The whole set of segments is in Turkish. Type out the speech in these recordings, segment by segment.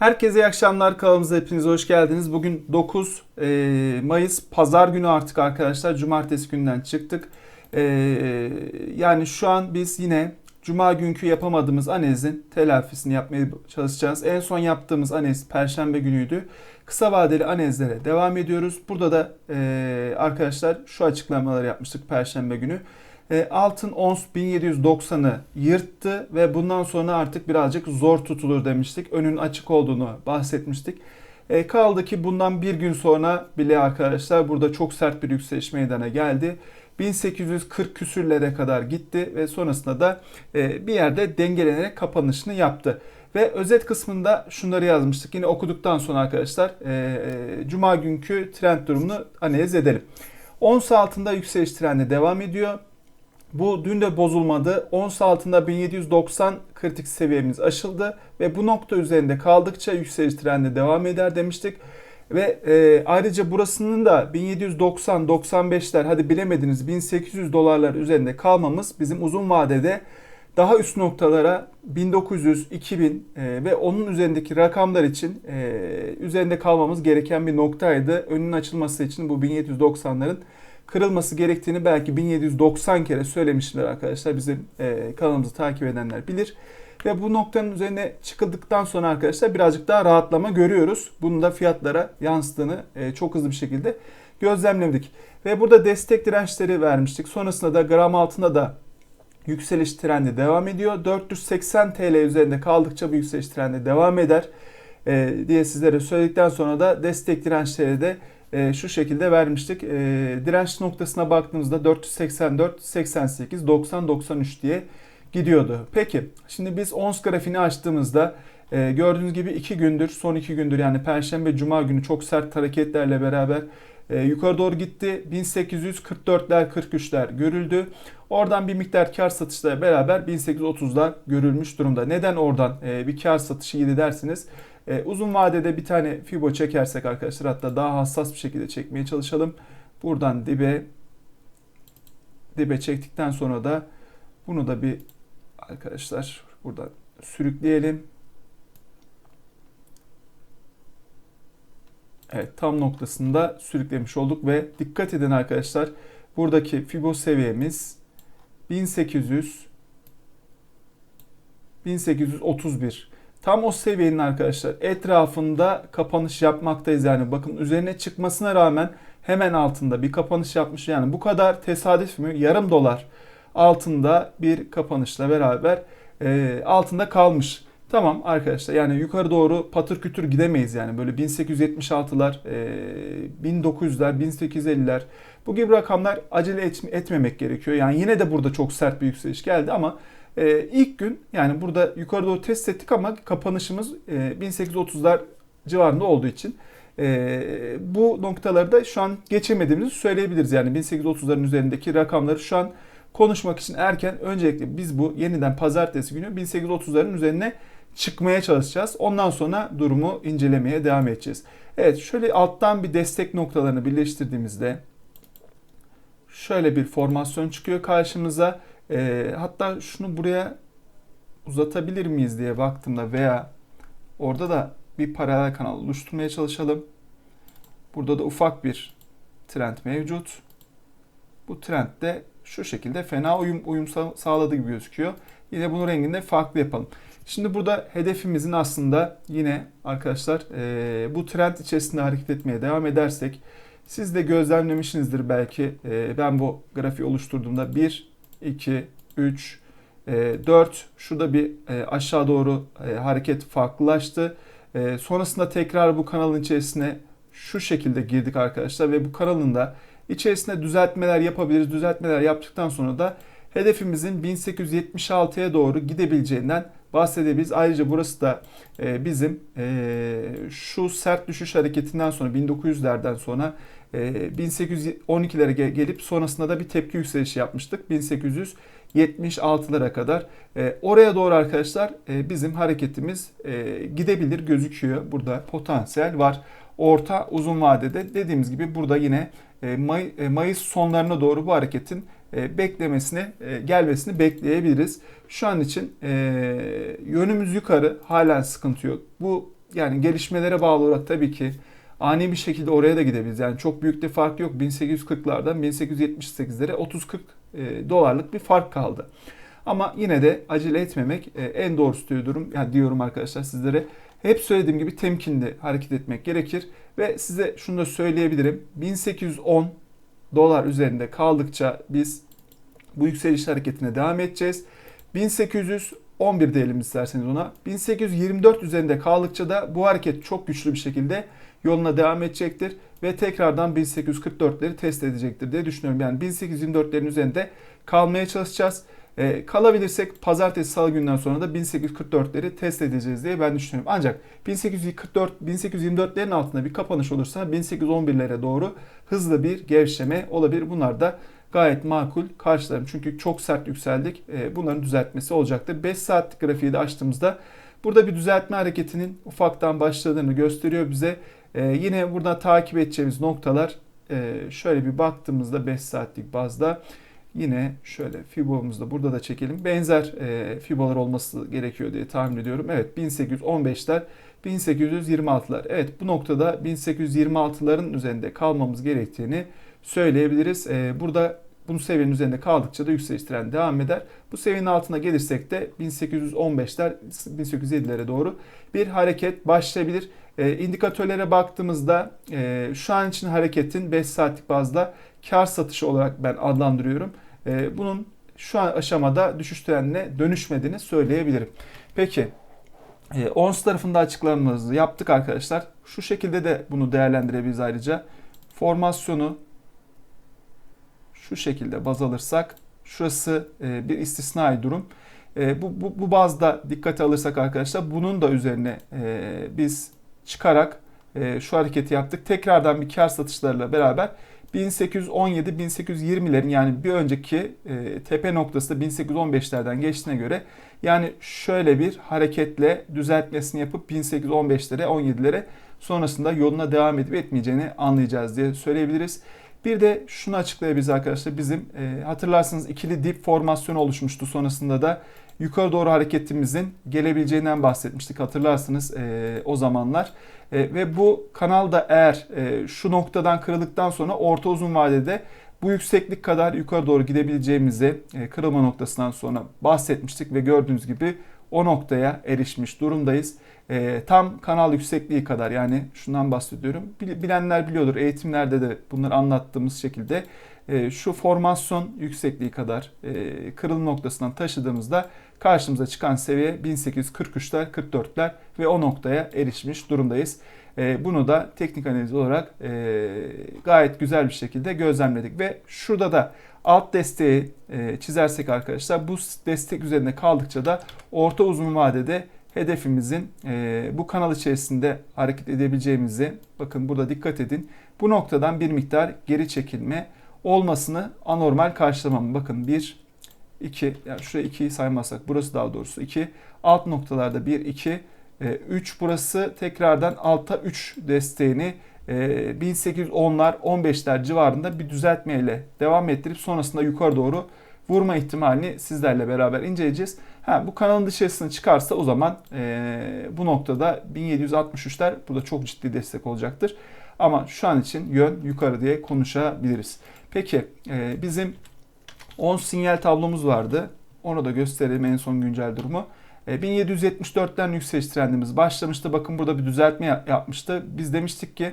Herkese iyi akşamlar kanalımıza hepiniz hoş geldiniz. Bugün 9 e, Mayıs pazar günü artık arkadaşlar cumartesi günden çıktık. E, yani şu an biz yine cuma günkü yapamadığımız anezin telafisini yapmaya çalışacağız. En son yaptığımız anez perşembe günüydü. Kısa vadeli anezlere devam ediyoruz. Burada da e, arkadaşlar şu açıklamaları yapmıştık perşembe günü. E, altın ons 1790'ı yırttı ve bundan sonra artık birazcık zor tutulur demiştik. Önün açık olduğunu bahsetmiştik. E, kaldı ki bundan bir gün sonra bile arkadaşlar burada çok sert bir yükseliş meydana geldi. 1840 küsürlere kadar gitti ve sonrasında da e, bir yerde dengelenerek kapanışını yaptı. Ve özet kısmında şunları yazmıştık. Yine okuduktan sonra arkadaşlar Cuma günkü trend durumunu analiz edelim. Ons altında yükseliş trendi devam ediyor. Bu dün de bozulmadı. Ons altında 1790 kritik seviyemiz aşıldı ve bu nokta üzerinde kaldıkça yükseliş trendi devam eder demiştik. Ve e, ayrıca burasının da 1790-95'ler hadi bilemediniz 1800 dolarlar üzerinde kalmamız bizim uzun vadede daha üst noktalara 1900, 2000 e, ve onun üzerindeki rakamlar için e, üzerinde kalmamız gereken bir noktaydı. Önün açılması için bu 1790'ların kırılması gerektiğini belki 1790 kere söylemişler arkadaşlar. Bizim e, kanalımızı takip edenler bilir. Ve bu noktanın üzerine çıkıldıktan sonra arkadaşlar birazcık daha rahatlama görüyoruz. Bunun da fiyatlara yansıdığını e, çok hızlı bir şekilde gözlemledik. Ve burada destek dirençleri vermiştik. Sonrasında da gram altında da yükseliş trendi devam ediyor. 480 TL üzerinde kaldıkça bu yükseliş trendi devam eder e, diye sizlere söyledikten sonra da destek dirençleri de e, şu şekilde vermiştik. E, direnç noktasına baktığımızda 484, 88, 90, 93 diye gidiyordu. Peki şimdi biz ons grafiğini açtığımızda e, gördüğünüz gibi 2 gündür, son 2 gündür yani Perşembe, Cuma günü çok sert hareketlerle beraber e, yukarı doğru gitti. 1844'ler, 43'ler görüldü. Oradan bir miktar kar satışla beraber 1830'lar görülmüş durumda. Neden oradan e, bir kar satışı yedi dersiniz? E, uzun vadede bir tane Fibo çekersek arkadaşlar hatta daha hassas bir şekilde çekmeye çalışalım. Buradan dibe dibe çektikten sonra da bunu da bir arkadaşlar buradan sürükleyelim. Evet tam noktasında sürüklemiş olduk ve dikkat edin arkadaşlar buradaki Fibo seviyemiz 1800 1831 Tam o seviyenin arkadaşlar etrafında kapanış yapmaktayız yani. Bakın üzerine çıkmasına rağmen hemen altında bir kapanış yapmış. Yani bu kadar tesadüf mü? Yarım dolar altında bir kapanışla beraber e, altında kalmış. Tamam arkadaşlar yani yukarı doğru patır kütür gidemeyiz yani böyle 1876'lar, e, 1900'ler, 1850'ler bu gibi rakamlar acele et, etmemek gerekiyor. Yani yine de burada çok sert bir yükseliş geldi ama e, ilk gün yani burada yukarı doğru test ettik ama kapanışımız e, 1830'lar civarında olduğu için e, bu noktaları da şu an geçemediğimizi söyleyebiliriz. Yani 1830'ların üzerindeki rakamları şu an konuşmak için erken. Öncelikle biz bu yeniden pazartesi günü 1830'ların üzerine çıkmaya çalışacağız. Ondan sonra durumu incelemeye devam edeceğiz. Evet şöyle alttan bir destek noktalarını birleştirdiğimizde şöyle bir formasyon çıkıyor karşımıza. E, hatta şunu buraya uzatabilir miyiz diye baktığımda veya orada da bir paralel kanal oluşturmaya çalışalım. Burada da ufak bir trend mevcut. Bu trend de şu şekilde fena uyum, uyum sağladığı gibi gözüküyor. Yine bunun renginde farklı yapalım. Şimdi burada hedefimizin aslında yine arkadaşlar e, bu trend içerisinde hareket etmeye devam edersek siz de gözlemlemişsinizdir belki e, ben bu grafiği oluşturduğumda 1, 2, 3, 4 şurada bir e, aşağı doğru e, hareket farklılaştı. E, sonrasında tekrar bu kanalın içerisine şu şekilde girdik arkadaşlar ve bu kanalın da içerisinde düzeltmeler yapabiliriz. Düzeltmeler yaptıktan sonra da hedefimizin 1876'ya doğru gidebileceğinden bahsedebiliriz. Ayrıca burası da bizim şu sert düşüş hareketinden sonra 1900'lerden sonra 1812'lere ee, gelip sonrasında da bir tepki yükselişi yapmıştık. 1876'lara kadar. Ee, oraya doğru arkadaşlar e, bizim hareketimiz e, gidebilir gözüküyor. Burada potansiyel var. Orta uzun vadede dediğimiz gibi burada yine e, Mayıs sonlarına doğru bu hareketin beklemesini, gelmesini bekleyebiliriz. Şu an için yönümüz yukarı, halen sıkıntı yok. Bu yani gelişmelere bağlı olarak tabii ki ani bir şekilde oraya da gidebiliriz. Yani çok büyük de fark yok. 1840'lardan 1878'lere 30-40 e, dolarlık bir fark kaldı. Ama yine de acele etmemek e, en doğrusu diyorum, yani diyorum arkadaşlar sizlere. Hep söylediğim gibi temkinli hareket etmek gerekir. Ve size şunu da söyleyebilirim. 1810 dolar üzerinde kaldıkça biz bu yükseliş hareketine devam edeceğiz. 1811 diyelim isterseniz ona. 1824 üzerinde kaldıkça da bu hareket çok güçlü bir şekilde yoluna devam edecektir ve tekrardan 1844'leri test edecektir diye düşünüyorum. Yani 1824'lerin üzerinde kalmaya çalışacağız. E, kalabilirsek pazartesi salı günden sonra da 1844'leri test edeceğiz diye ben düşünüyorum. Ancak 1844 1824'lerin altında bir kapanış olursa 1811'lere doğru hızlı bir gevşeme olabilir. Bunlar da gayet makul karşılarım. Çünkü çok sert yükseldik. E, bunların düzeltmesi olacaktır. 5 saatlik grafiği de açtığımızda burada bir düzeltme hareketinin ufaktan başladığını gösteriyor bize. E, yine burada takip edeceğimiz noktalar e, şöyle bir baktığımızda 5 saatlik bazda Yine şöyle Fibo'muzu da burada da çekelim. Benzer e, Fibo'lar olması gerekiyor diye tahmin ediyorum. Evet 1815'ler 1826'lar. Evet bu noktada 1826'ların üzerinde kalmamız gerektiğini söyleyebiliriz. E, burada bunu seviyenin üzerinde kaldıkça da yükseliş trendi devam eder. Bu seviyenin altına gelirsek de 1815'ler 1807'lere doğru bir hareket başlayabilir. E, indikatörlere baktığımızda e, şu an için hareketin 5 saatlik bazda kar satışı olarak ben adlandırıyorum. E, bunun şu an aşamada düşüş trendine dönüşmediğini söyleyebilirim. Peki e, ONS tarafında açıklamamızı yaptık arkadaşlar. Şu şekilde de bunu değerlendirebiliriz ayrıca. Formasyonu şu şekilde baz alırsak şurası e, bir istisnai durum. E, bu, bu, bu bazda dikkate alırsak arkadaşlar bunun da üzerine biz çıkarak şu hareketi yaptık. Tekrardan bir kar satışlarıyla beraber 1817-1820'lerin yani bir önceki e, tepe noktası da 1815'lerden geçtiğine göre yani şöyle bir hareketle düzeltmesini yapıp 1815'lere 17'lere sonrasında yoluna devam edip etmeyeceğini anlayacağız diye söyleyebiliriz. Bir de şunu açıklayabiliriz arkadaşlar. Bizim e, hatırlarsınız ikili dip formasyonu oluşmuştu. Sonrasında da yukarı doğru hareketimizin gelebileceğinden bahsetmiştik hatırlarsınız e, o zamanlar. E, ve bu kanalda eğer e, şu noktadan kırıldıktan sonra orta uzun vadede bu yükseklik kadar yukarı doğru gidebileceğimizi e, kırılma noktasından sonra bahsetmiştik ve gördüğünüz gibi o noktaya erişmiş durumdayız. E, tam kanal yüksekliği kadar yani şundan bahsediyorum. Bilenler biliyordur eğitimlerde de bunları anlattığımız şekilde e, şu formasyon yüksekliği kadar e, kırılım noktasından taşıdığımızda karşımıza çıkan seviye 1843'ler 44'ler ve o noktaya erişmiş durumdayız. E, bunu da teknik analiz olarak gayet güzel bir şekilde gözlemledik ve şurada da alt desteği çizersek arkadaşlar bu destek üzerinde kaldıkça da orta uzun vadede hedefimizin bu kanal içerisinde hareket edebileceğimizi bakın burada dikkat edin. Bu noktadan bir miktar geri çekilme olmasını anormal karşılamam. Bakın 1, 2, yani şuraya 2'yi saymazsak burası daha doğrusu 2. Alt noktalarda 1, 2, 3 burası tekrardan alta 3 desteğini 1810'lar e, 15'ler civarında bir düzeltmeyle devam ettirip sonrasında yukarı doğru vurma ihtimalini sizlerle beraber inceleyeceğiz. Ha, bu kanalın dışarısına çıkarsa o zaman e, bu noktada 1763'ler burada çok ciddi destek olacaktır. Ama şu an için yön yukarı diye konuşabiliriz. Peki e, bizim 10 sinyal tablomuz vardı. Onu da gösterelim en son güncel durumu. 1774'ten e, yükseliş trendimiz başlamıştı. Bakın burada bir düzeltme yapmıştı. Biz demiştik ki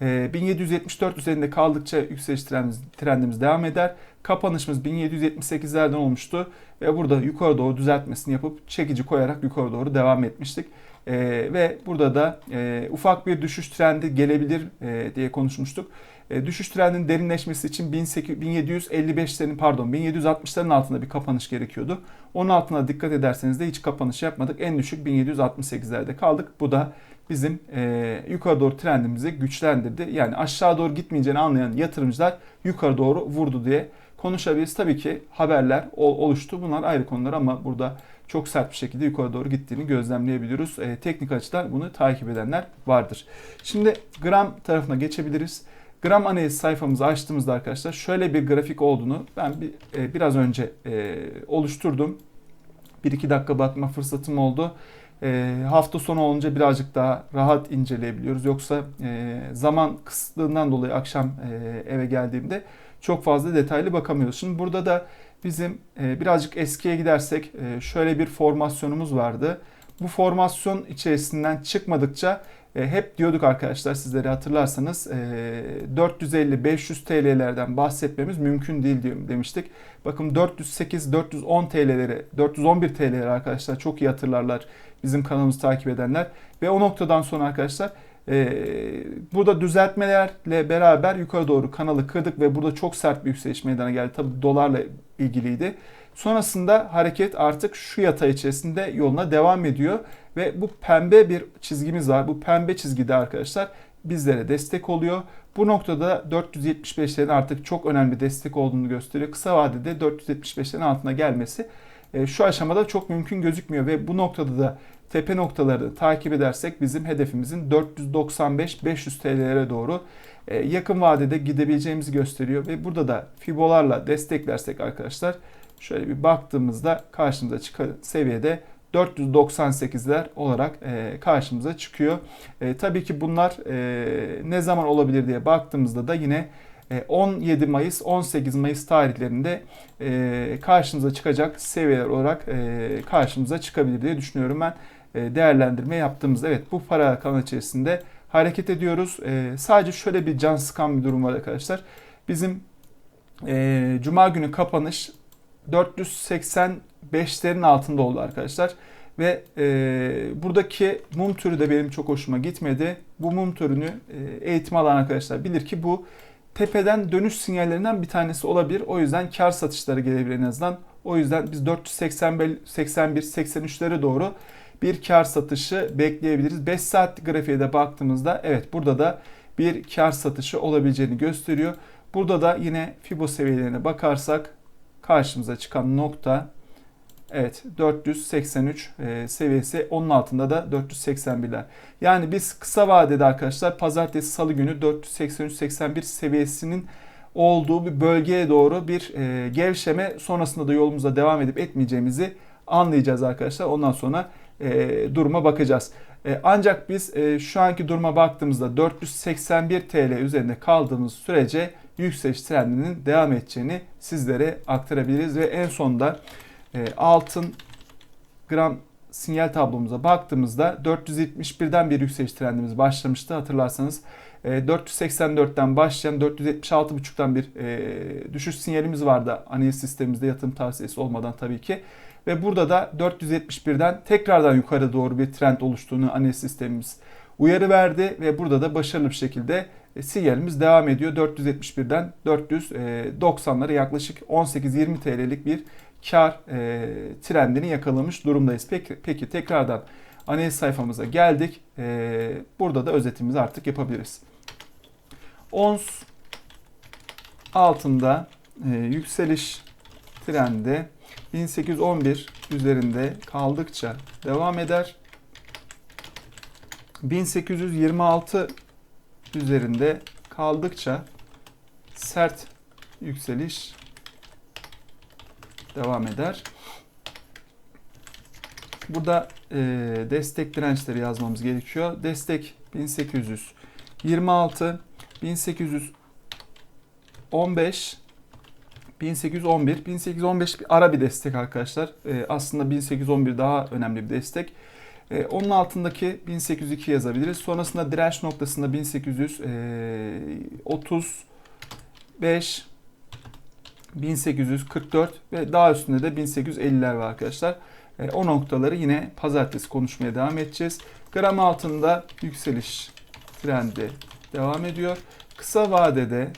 1774 e, üzerinde kaldıkça yükseliş trendimiz, trendimiz devam eder. Kapanışımız 1778'lerden olmuştu ve burada yukarı doğru düzeltmesini yapıp çekici koyarak yukarı doğru devam etmiştik. E, ve burada da e, ufak bir düşüş trendi gelebilir e, diye konuşmuştuk. E, düşüş trendinin derinleşmesi için 1755'lerin pardon 1760'ların altında bir kapanış gerekiyordu. Onun altına dikkat ederseniz de hiç kapanış yapmadık. En düşük 1768'lerde kaldık. Bu da bizim e, yukarı doğru trendimizi güçlendirdi. Yani aşağı doğru gitmeyeceğini anlayan yatırımcılar yukarı doğru vurdu diye konuşabiliriz. Tabii ki haberler oluştu. Bunlar ayrı konular ama burada çok sert bir şekilde yukarı doğru gittiğini gözlemleyebiliyoruz. E, teknik açıdan bunu takip edenler vardır. Şimdi gram tarafına geçebiliriz. Gram analiz sayfamızı açtığımızda arkadaşlar şöyle bir grafik olduğunu ben bir, e, biraz önce e, oluşturdum. 1-2 dakika bakma fırsatım oldu. E, hafta sonu olunca birazcık daha rahat inceleyebiliyoruz. Yoksa e, zaman kısıtlığından dolayı akşam e, eve geldiğimde çok fazla detaylı bakamıyoruz. Şimdi burada da bizim e, birazcık eskiye gidersek e, şöyle bir formasyonumuz vardı. Bu formasyon içerisinden çıkmadıkça hep diyorduk arkadaşlar sizleri hatırlarsanız e, 450-500 TL'lerden bahsetmemiz mümkün değil demiştik. Bakın 408-410 TL'leri, 411 TL'leri arkadaşlar çok iyi hatırlarlar bizim kanalımızı takip edenler. Ve o noktadan sonra arkadaşlar e, burada düzeltmelerle beraber yukarı doğru kanalı kırdık ve burada çok sert bir yükseliş meydana geldi. Tabi dolarla ilgiliydi. Sonrasında hareket artık şu yatay içerisinde yoluna devam ediyor. Ve bu pembe bir çizgimiz var. Bu pembe çizgide arkadaşlar bizlere destek oluyor. Bu noktada 475'lerin artık çok önemli destek olduğunu gösteriyor. Kısa vadede 475'lerin altına gelmesi e, şu aşamada çok mümkün gözükmüyor ve bu noktada da tepe noktaları takip edersek bizim hedefimizin 495-500 TL'lere doğru e, yakın vadede gidebileceğimizi gösteriyor ve burada da fibolarla desteklersek arkadaşlar şöyle bir baktığımızda karşımıza çıkan seviyede 498'ler olarak e, karşımıza çıkıyor. E, tabii ki bunlar e, ne zaman olabilir diye baktığımızda da yine 17 e, Mayıs 18 Mayıs tarihlerinde e, karşımıza çıkacak seviyeler olarak karşımıza çıkabilir diye düşünüyorum ben. Değerlendirme yaptığımızda evet bu para kanal içerisinde hareket ediyoruz. Sadece şöyle bir can sıkan bir durum var arkadaşlar. Bizim Cuma günü kapanış 485'lerin altında oldu arkadaşlar. Ve e, buradaki mum türü de benim çok hoşuma gitmedi. Bu mum türünü e, eğitim alan arkadaşlar bilir ki bu tepeden dönüş sinyallerinden bir tanesi olabilir. O yüzden kar satışları gelebilir en azından. O yüzden biz 481, 83'lere doğru bir kar satışı bekleyebiliriz. 5 saatlik grafiğe de baktığımızda evet burada da bir kar satışı olabileceğini gösteriyor. Burada da yine Fibo seviyelerine bakarsak karşımıza çıkan nokta evet 483 e, seviyesi onun altında da 481'ler. Yani biz kısa vadede arkadaşlar pazartesi salı günü 483-81 seviyesinin olduğu bir bölgeye doğru bir e, gevşeme sonrasında da yolumuza devam edip etmeyeceğimizi anlayacağız arkadaşlar. Ondan sonra e, duruma bakacağız. E, ancak biz e, şu anki duruma baktığımızda 481 TL üzerinde kaldığımız sürece yükseliş trendinin devam edeceğini sizlere aktarabiliriz ve en sonda e, altın gram sinyal tablomuza baktığımızda 471'den bir yükseliş trendimiz başlamıştı hatırlarsanız. 484'ten e, başlayan 476.5'tan bir e, düşüş sinyalimiz vardı analiz sistemimizde yatırım tavsiyesi olmadan tabii ki. Ve burada da 471'den tekrardan yukarı doğru bir trend oluştuğunu analiz sistemimiz uyarı verdi ve burada da başarılı bir şekilde e, sinyalimiz devam ediyor. 471'den 490'lara yaklaşık 18-20 TL'lik bir kar e, trendini yakalamış durumdayız. Peki, peki tekrardan analiz sayfamıza geldik. E, burada da özetimizi artık yapabiliriz. Ons altında e, yükseliş trendi 1811 üzerinde kaldıkça devam eder. 1826 üzerinde kaldıkça sert yükseliş devam eder. Burada e, destek dirençleri yazmamız gerekiyor. Destek 1826, 1815, 1811. 1815 bir ara bir destek arkadaşlar. E, aslında 1811 daha önemli bir destek. E, onun altındaki 1802 yazabiliriz. Sonrasında direnç noktasında 1835, 1844 ve daha üstünde de 1850'ler var arkadaşlar. E, o noktaları yine pazartesi konuşmaya devam edeceğiz. Gram altında yükseliş trendi devam ediyor. Kısa vadede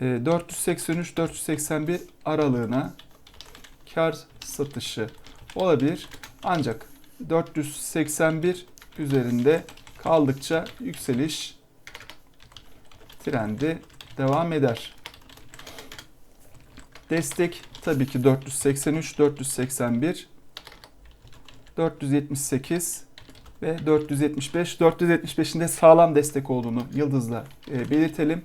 483-481 e, aralığına kar satışı olabilir. Ancak 481 üzerinde kaldıkça yükseliş trendi devam eder. Destek tabii ki 483, 481, 478 ve 475. 475'in de sağlam destek olduğunu yıldızla e, belirtelim.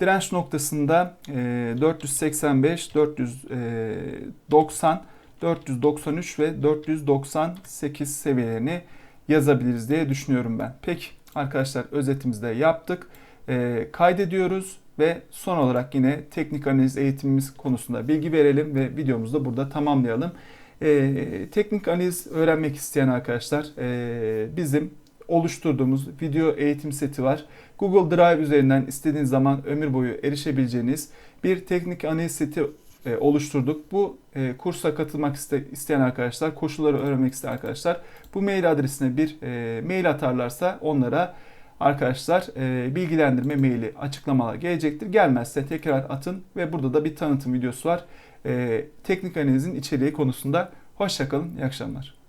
Direnç noktasında e, 485, 490, 493 ve 498 seviyelerini yazabiliriz diye düşünüyorum ben. Peki arkadaşlar özetimizi de yaptık. Ee, kaydediyoruz ve son olarak yine teknik analiz eğitimimiz konusunda bilgi verelim ve videomuzu da burada tamamlayalım. Ee, teknik analiz öğrenmek isteyen arkadaşlar e, bizim oluşturduğumuz video eğitim seti var. Google Drive üzerinden istediğiniz zaman ömür boyu erişebileceğiniz bir teknik analiz seti e, oluşturduk. Bu e, kursa katılmak iste, isteyen arkadaşlar, koşulları öğrenmek isteyen arkadaşlar bu mail adresine bir e, mail atarlarsa onlara arkadaşlar bilgilendirme maili açıklamalar gelecektir. Gelmezse tekrar atın ve burada da bir tanıtım videosu var. Teknik analizin içeriği konusunda. Hoşçakalın, iyi akşamlar.